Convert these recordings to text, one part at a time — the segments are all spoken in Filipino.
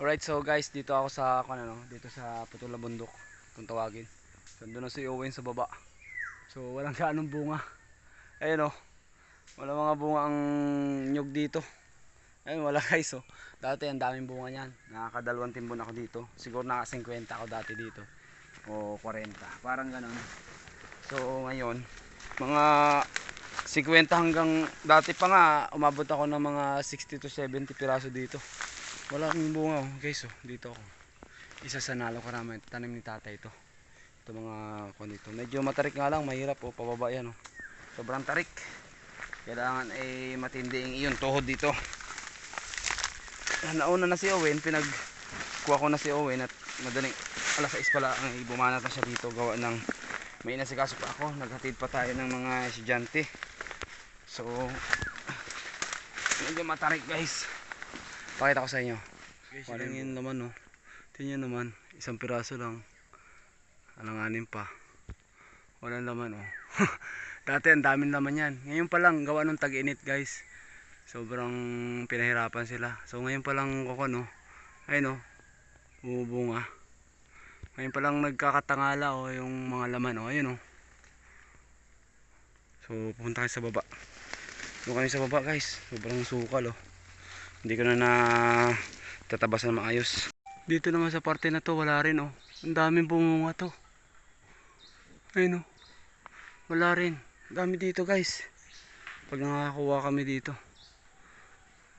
Alright, so guys, dito ako sa kung ano, dito sa Putula Bundok, kung tawagin. So, doon si Owen sa baba. So, walang gaanong bunga. Ayun oh. Wala mga bunga ang nyug dito. Ayun, wala guys oh. Dati ang daming bunga niyan. Nakakadalawang timbon ako dito. Siguro naka 50 ako dati dito. O 40. Parang ganun. So, ngayon, mga 50 hanggang dati pa nga umabot ako ng mga 60 to 70 piraso dito. Wala akong bunga oh, guys oh, dito ako. Isa sa nalo karami tanim ni tatay ito. Ito mga kuan dito. Medyo matarik nga lang, mahirap oh, pababa yan oh. Sobrang tarik. Kailangan ay matindi ang iyon tuhod dito. Ah, Nauna na si Owen, pinag kuha ko na si Owen at madaling alas 6 pala ang bumanat na siya dito gawa ng may inasikaso pa ako, naghatid pa tayo ng mga estudyante. So, medyo matarik guys. Pakita ko sa inyo. Parang yun naman oh. Tingnan naman, isang piraso lang. Alanganin pa. Walang laman oh. Dati ang daming laman yan. Ngayon pa lang, gawa ng tag-init guys. Sobrang pinahirapan sila. So ngayon pa lang ako no. Ayun oh. Bumubunga. Ngayon pa lang nagkakatangala oh, yung mga laman oh. Ayun oh. So pupunta kayo sa baba. Doon kami sa baba guys. Sobrang sukal oh. Hindi ko na na tatabas na maayos. Dito naman sa parte na to wala rin oh. Ang daming bumunga to. Ayun oh. Wala rin. Dami dito guys. Pag nakakuha kami dito.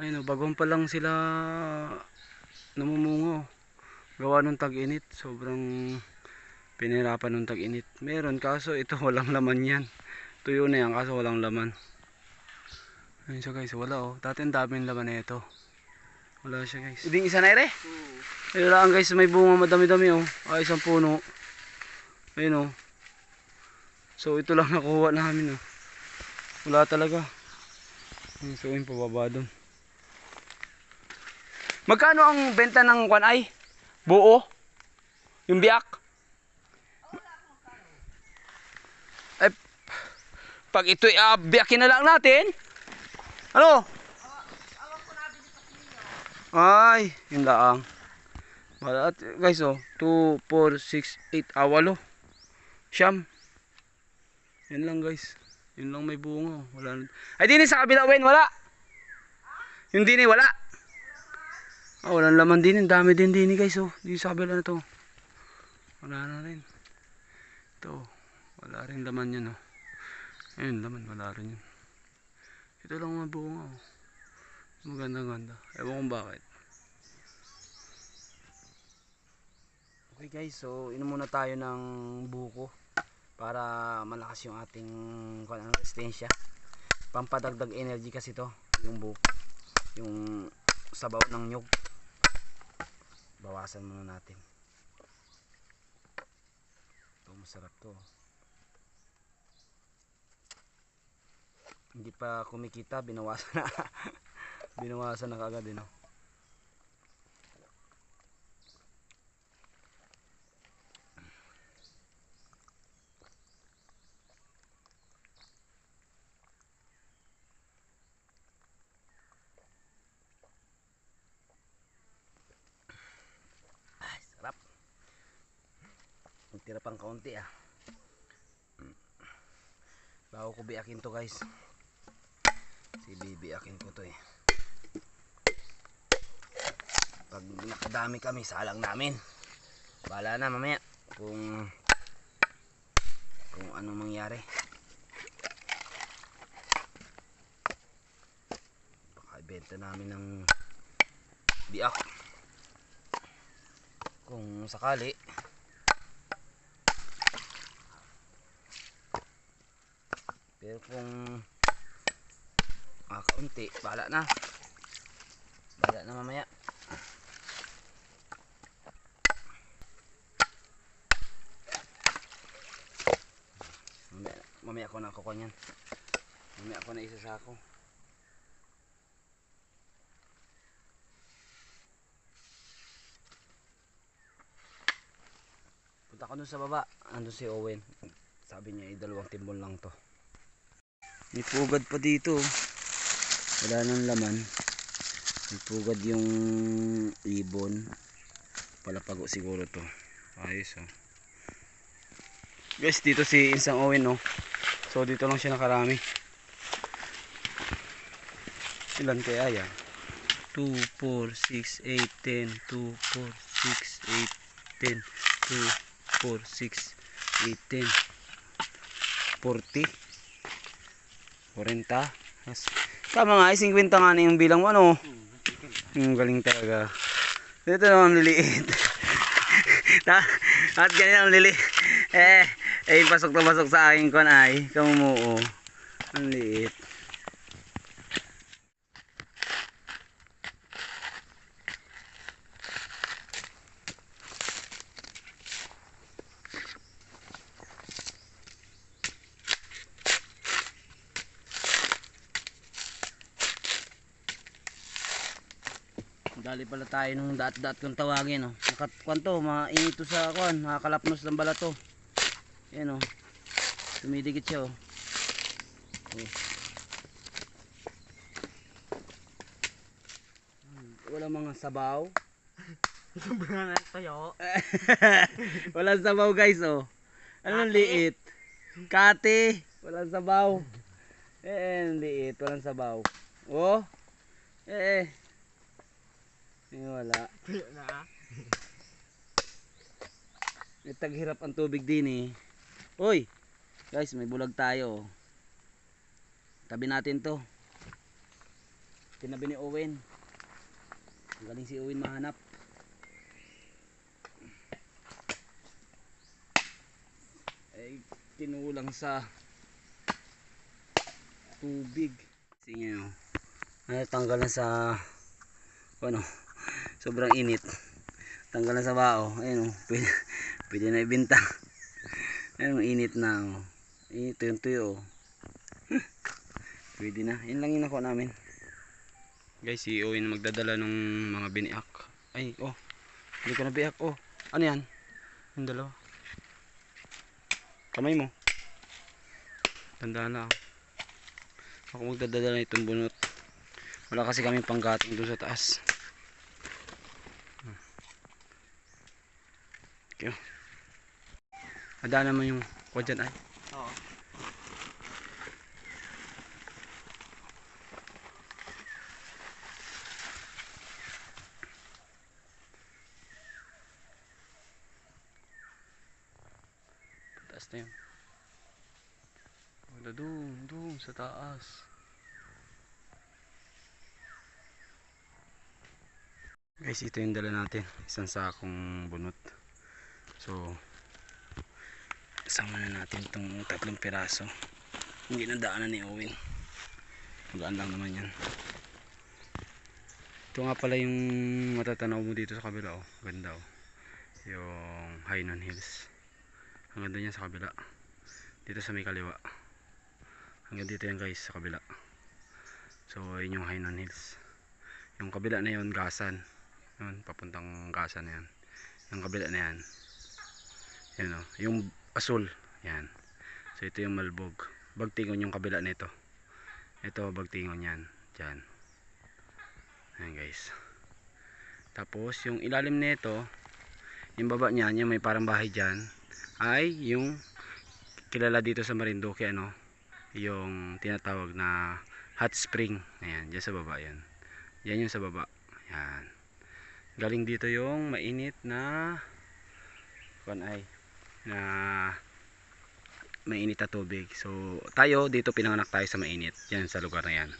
Ayun oh, bagong pa lang sila namumungo. Gawa ng tag-init. Sobrang pinirapan ng tag-init. Meron kaso ito walang laman yan. Tuyo na yan kaso walang laman. Ayun siya guys, wala oh. Dati ang daming laman na ito. Wala siya guys. Uding isa na ere? Ayun lang guys, may bunga madami-dami oh. Ay, isang puno. Ayun oh. So ito lang nakuha namin oh. Wala talaga. Ayun, So yung pababa doon. Magkano ang benta ng kwan ay? Buo? Yung biyak? Ay, pag ito'y uh, biyakin na lang natin. Ano? Ay, yun lang. Wala, at- guys, oh. 2, 4, 6, 8, ah, walo. Siyam. Yan lang, guys. Yun lang may bunga. oh. Wala. Ay, din sa kabila, Wen, wala. Yung din, wala. Ah, walang laman din. Ang dami din din, guys, oh. Di sa kabila na to. Wala na rin. Ito, wala rin laman yan, oh. Ayun, laman, wala rin yun. Ito lang mga bunga, oh. Maganda ganda. Ewan kung bakit. Okay guys, so inom muna tayo ng buko para malakas yung ating kuwan, ano, resistensya. Pampadagdag energy kasi to, yung buko. Yung sabaw ng nyug. Bawasan muna natin. Ito masarap to. Hindi pa kumikita, binawasan na. binawasan na kagad eh, no? Ay, sarap. Tira pang kaunti ah. Bago ko biyakin to guys. Si Bibi akin ko to eh. Pag nakadami kami, salang namin. Bala na mamaya kung kung anong mangyari. Baka ibenta namin ng biak. Kung sakali. Pero kung ah, kaunti, bala na. Bala na mamaya. Mamaya, mamaya ako na ako kanyan. Mamaya ako na isa sa ako. Punta ko dun sa baba. Andun si Owen. Sabi niya, dalawang timbon lang to. May pugad pa dito. Oh. Wala nang laman. Pugad yung ibon. Palapago siguro to. Ayos oh. Guys, dito si Insang Owen no. So dito lang siya nakarami. Ilan kaya yan? 2, 4, 6, 8, 10, 2, 4, 6, 8, 10, 2, 4, 6, 8, 10, 40, 40, yes. Tama nga, ay 50 nga na yung bilang mo, ano? Yung galing talaga. Dito naman liliit. Ta at ganyan ang lili. Eh, eh, pasok na pasok sa akin kon ay. Kamumuo. Ang liit. Dali pala tayo nung daat-daat kung tawagin, no. Nakat, kwanto, mainit to sa, kwan, makakalapnos ng bala to. Yan, oh. Tumidikit siya, oh. oh. Wala mga sabaw. Sobrang na tayo. Walang sabaw, guys, oh. Anong Kate? liit? Kate. Walang sabaw. Eh, ang liit. Walang sabaw. Oh. Eh, eh. Eh, wala. Tayo na. May taghirap ang tubig din eh. Uy! Guys, may bulag tayo. oh. Tabi natin to. Tinabi ni Owen. Ang galing si Owen mahanap. Ay, tinulang sa tubig. Sige nyo. Ay, tanggal na sa ano, sobrang init. Tanggal na sa bao. Ayun oh, pwede, pwede na ibenta. Ayun, init na oh. Init yung tuyo oh. Pwede na. Yun lang yung nakuha namin. Guys, si Owen magdadala ng mga biniak. Ay, oh. Hindi ko na biak. Oh, ano yan? Yung dalawa. Kamay mo. Tandaan na. Ako magdadala itong bunot. Wala kasi kami panggating doon sa taas. Okay. Ada naman yung kuha dyan ay. Oo. Taas na yun. Wala doon, doon sa taas. Guys, ito yung dala natin. Isang sakong bunot. So, sama na natin itong tatlong piraso. Hindi na daanan ni Owen. Magaan lang naman yan. Ito nga pala yung matatanaw mo dito sa kabila. Oh. Ganda oh. Yung Hainan Hills. Hanggang doon yan sa kabila. Dito sa may kaliwa. Hanggang dito yan guys sa kabila. So, yun yung Hainan Hills. Yung kabila na yun, Gasan. Yun, papuntang Gasan na yan. Yung kabila na yan. Yan o. Yung asul. Yan. So, ito yung Malbog. Bagtingon yung kabila nito. Ito, bagtingon yan. Diyan. Ayan guys. Tapos, yung ilalim nito, yung baba niyan, yung may parang bahay dyan, ay yung kilala dito sa Marinduque, ano, yung tinatawag na hot spring. Ayan, dyan sa baba yan. Yan yung sa baba. Yan. Galing dito yung mainit na kon ay na mainit na tubig. So, tayo dito pinanganak tayo sa mainit. Yan sa lugar na yan.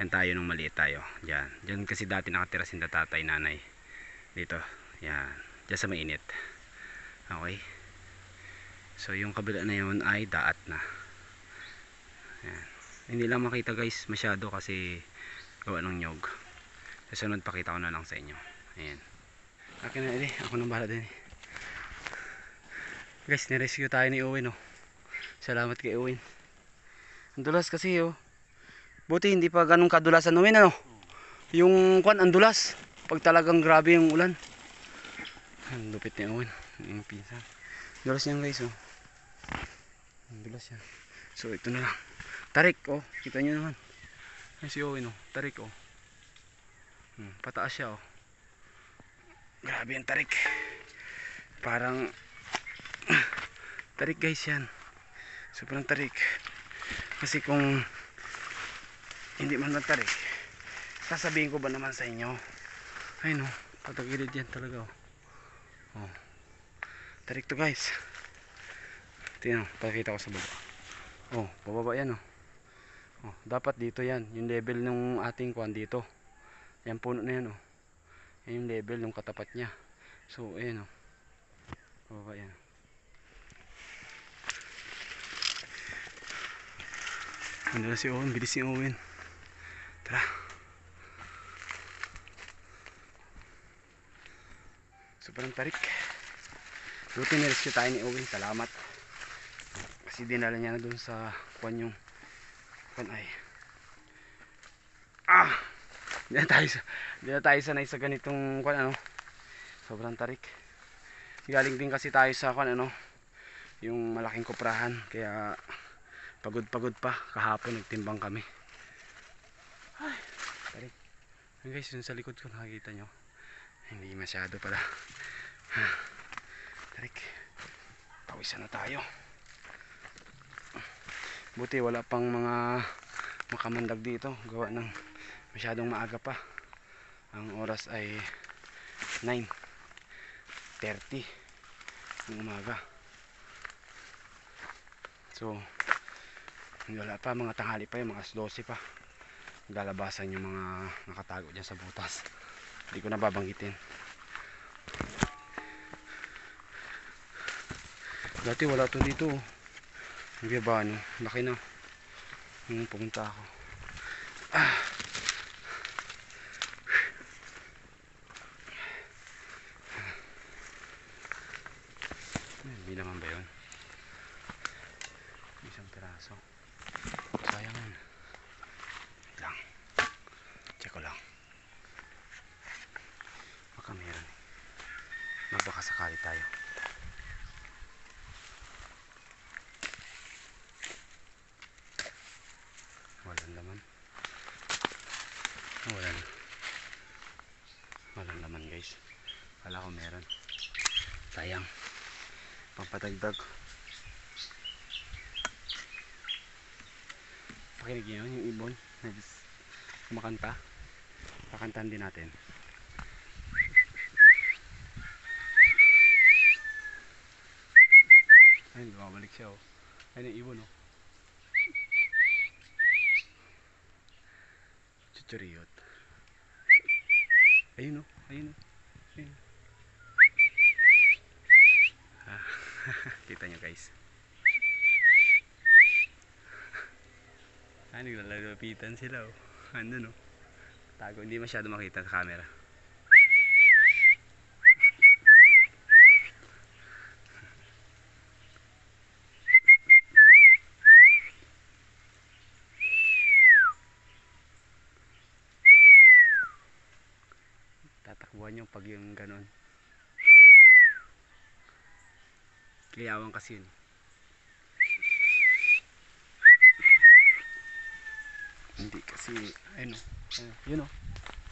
Yan tayo nung maliit tayo. Yan. Yan kasi dati nakatira si tatay, nanay. Dito. Yan. Diyan sa mainit. Okay. So, yung kabila na yun ay daat na. Yan. Hindi lang makita guys masyado kasi gawa ng nyog. Sa sunod pakita ko na lang sa inyo. Ayan. Akin na eh. Ako nang bahala din eh. Guys, nirescue tayo ni Owen oh. Salamat kay Owen. Ang dulas kasi oh. Buti hindi pa ganun kadulasan Owen ano. Yung kwan ang dulas. Pag talagang grabe yung ulan. Ang lupit ni Owen. Yung pinsan. Dulas yan guys oh. Ang dulas yan. So ito na lang. Tarik oh. Kita nyo naman. Ay si Owen oh. Tarik oh. Hmm, pataas siya oh. Grabe ang tarik. Parang tarik guys yan. Sobrang tarik. Kasi kung hindi man matarik, sasabihin ko ba naman sa inyo? Ay no, patagilid yan talaga oh. oh. Tarik to guys. Tingnan, pakita ko sa baba. Oh, pababa yan oh. Oh, dapat dito yan, yung level ng ating kwan dito. Yan puno na yan oh. Yan yung level ng katapat niya. So, ayan oh. Pababa yan. Ano na si Owen, bilis si Owen. Tara. Sobrang tarik. Buti nirescue tayo ni Owen, salamat. Kasi dinala niya na dun sa kwan yung kwan ay. Ah! Hindi na tayo, sa- hindi na tayo sanay sa ganitong kwan ano. Sobrang tarik. Galing din kasi tayo sa kwan ano, yung malaking kuprahan. Kaya pagod-pagod pa. Kahapon nagtimbang kami. Ay, tarik. Ayun guys, yun sa likod ko nakikita nyo. Hindi masyado pala. Tarik. Pawisan na tayo. Buti wala pang mga makamandag dito. Gawa ng masyadong maaga pa. Ang oras ay 9.30 ng umaga. So, wala pa. Mga tanghali pa yun. Mga alas 12 pa. Galabasan yung mga nakatago dyan sa butas. Hindi ko nababanggitin. Dati wala to dito. Ang biyabano. Laki na. Nung pumunta ako. Ah. Hindi naman ba yun? Isang piraso. Sayang lang. Check lang. Baka meron. Magbaka sakali tayo. Walang laman. Wala na. Walang laman guys. Kala ko meron. Sayang. Pampatagdag. Pakinig nyo yung ibon. Kumakanta. Kakantahan din natin. Ayun, bumabalik siya oh. Ayun yung ibon oh. Chuchuriyot. Ayun oh, ayun oh. Ah, kita nyo guys. Ah, naglalapitan sila oh. Andun oh. Tago, hindi masyado makita sa camera. tatakbuhan yung pag yung ganon kiyawan kasi yun hindi kasi ayun o ayun, yun o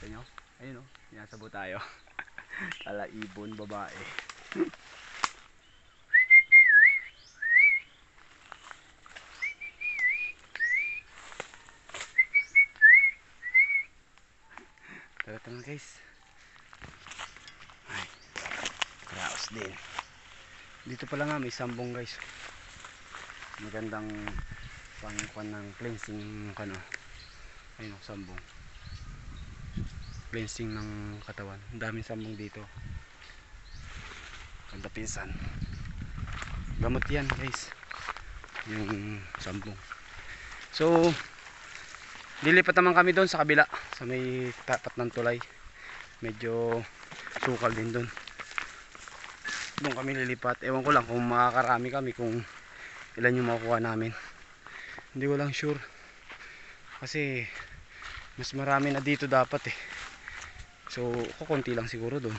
ayun o ayun o sinasabo tayo. Kala ibon babae. Tara tara guys. Ay raos din. Dito pala nga may sambong guys. Magandang pangkuan ng cleansing kano ayun o sambong. Cleansing ng katawan. Ang daming sambong dito. Ganda pinsan gamot yan guys. Yung sambong. So lilipat naman kami doon sa kabila. Sa may tapat ng tulay. Medyo sukal din doon. Doon kami lilipat. Ewan ko lang kung makakarami kami kung ilan yung makukuha namin. Hindi ko lang sure. Kasi mas marami na dito dapat eh so kukunti lang siguro doon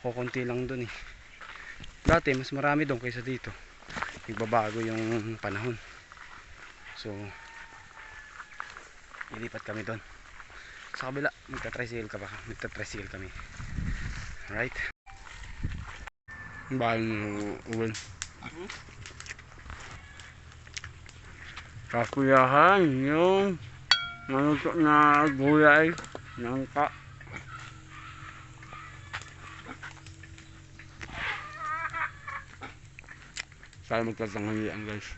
kukunti lang doon eh dati mas marami doon kaysa dito nagbabago yung panahon so ilipat kami doon sa kabila. Magta-tricycle ka pa. Magta-tricycle kami. Alright. Bahay mo, Uwin. Kakuyahan yung nanuto na gulay ng ka. Sana magtatanghalian guys.